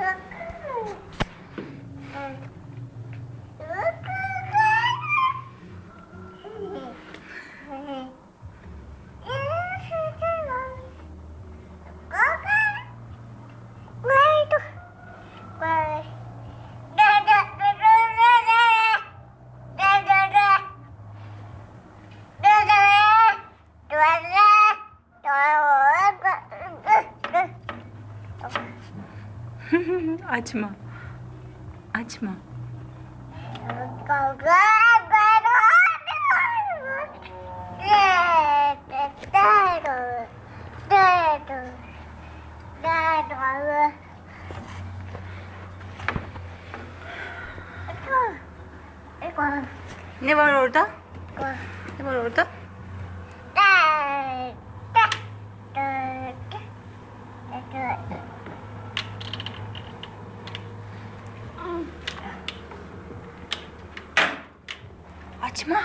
응. Açma. Açma. Ne var orada? Ne var orada? Açma.